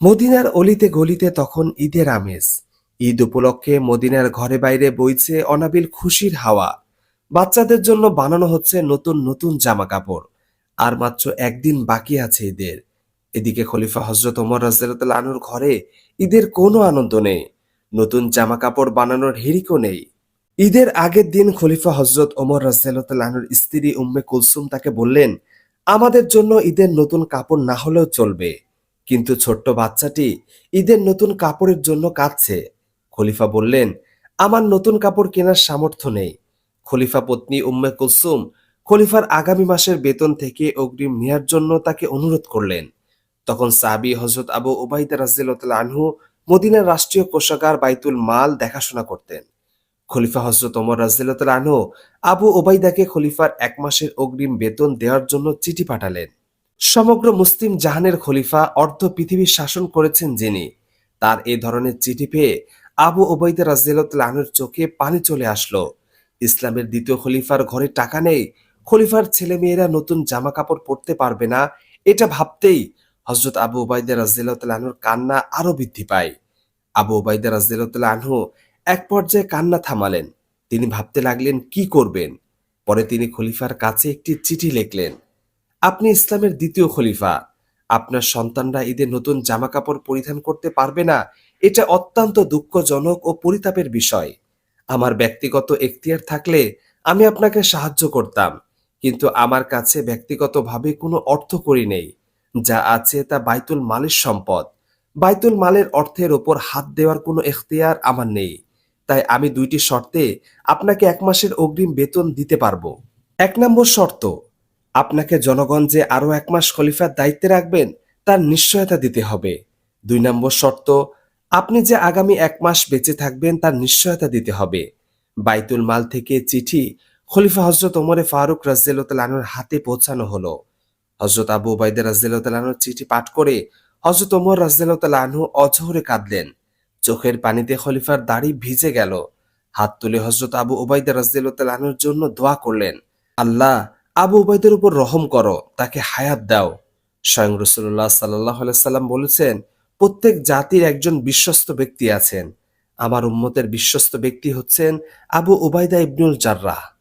মদিনার অলিতে গলিতে তখন ঈদের আমেজ। ঈদ উপলক্ষে মদিনার ঘরে বাইরে বইছে অনাবিল খুশির হাওয়া। বাচ্চাদের জন্য বানানো হচ্ছে নতুন নতুন জামা কাপড় আর মাত্র একদিন বাকি আছে ঈদের। এদিকে খলিফা হজরত ওমর রাজদাল আনুর ঘরে ঈদের কোনো আনন্দ নেই। নতুন জামা কাপড় বানানোর হিরিকও নেই। ঈদের আগের দিন খলিফা হজরত ওমর রাজদাল আনুর স্ত্রী উম্মে কুলসুম তাকে বললেন, আমাদের জন্য ঈদের নতুন কাপড় না হলেও চলবে। কিন্তু ছোট্ট বাচ্চাটি ঈদের নতুন কাপড়ের জন্য কাঁদছে। খলিফা বললেন, আমার নতুন কাপড় কেনার সামর্থ্য নেই। খলিফা পত্নী উম্মে কুলসুম খলিফার আগামী মাসের বেতন থেকে অগ্রিম নেয়ার জন্য তাকে অনুরোধ করলেন। তখন সাবি হজরত আবু উবাইদা রাজিয়াল আনহু মদিনার রাষ্ট্রীয় কোষাগার বাইতুল মাল দেখাশোনা করতেন। খলিফা হজরত ওমর রাজিয়াল আনহু আবু ওবাইদাকে খলিফার এক মাসের অগ্রিম বেতন দেওয়ার জন্য চিঠি পাঠালেন। সমগ্র মুসলিম জাহানের খলিফা অর্ধ পৃথিবী শাসন করেছেন যিনি। তার এই ধরনের চিঠি পেয়ে আবু ওবাইদা রাজিয়ালুর চোখে পানি চলে আসলো। ইসলামের দ্বিতীয় খলিফার ঘরে টাকা নেই, খলিফার ছেলেমেয়েরা নতুন জামা কাপড় পরতে পারবে না, এটা ভাবতেই হজরত আবু ওবাইদা রাজিয়ালুর কান্না আরও বৃদ্ধি পায়। আবু ওবাইদা রাজিয়াল এক পর্যায়ে কান্না থামালেন। তিনি ভাবতে লাগলেন, কি করবেন? পরে তিনি খলিফার কাছে একটি চিঠি লিখলেন। আপনি ইসলামের দ্বিতীয় খলিফা। আপনার সন্তানরা ঈদের নতুন জামা কাপড় পরিধান করতে পারবে না। এটা অত্যন্ত দুঃখজনক ও পরিতাপের বিষয়। আমার ব্যক্তিগত এখতিয়ার থাকলে আমি আপনাকে সাহায্য করতাম, কিন্তু আমার কাছে ব্যক্তিগতভাবে কোনো অর্থ করি নেই, যা আছে তা বাইতুল মালের সম্পদ। বাইতুল মালের অর্থের ওপর হাত দেওয়ার কোনো এখতিয়ার আমার নেই, তাই আমি দুইটি শর্তে আপনাকে এক মাসের অগ্রিম বেতন দিতে পারব। এক নম্বর শর্ত আপনাকে জনগণ যে আরও এক মাস খলিফার দায়িত্বে রাখবেন, তার নিশ্চয়তা দিতে হবে। দুই নম্বর শর্ত, আপনি যে আগামী এক মাস বেঁচে থাকবেন, তার নিশ্চয়তা দিতে হবে। বাইতুল মাল থেকে চিঠি খলিফা হজরত ওমরে ফারুক রাজিয়ালুর হাতে পৌঁছানো হলো। হজরত আবু ওবায়দা রাজিয়ালুর চিঠি পাঠ করে হজরত ওমর রাজিয়ালুল্লাহ আনহু অজহরে কাঁদলেন। চোখের পানিতে খলিফার দাড়ি ভিজে গেল। হাত তুলে হজরত আবু ওবায়দা রাজিয়ালুল্লাহ আনহুর জন্য দোয়া করলেন। আল্লাহ আবু উবাইদের উপর রহম করো, তাকে হায়াত দাও। স্বয়ং রসুল্লাহ সাল্লাহ সাল্লাম বলেছেন, প্রত্যেক জাতির একজন বিশ্বস্ত ব্যক্তি আছেন। আমার উম্মতের বিশ্বস্ত ব্যক্তি হচ্ছেন আবু উবাইদা ইবনুল জার্রাহ।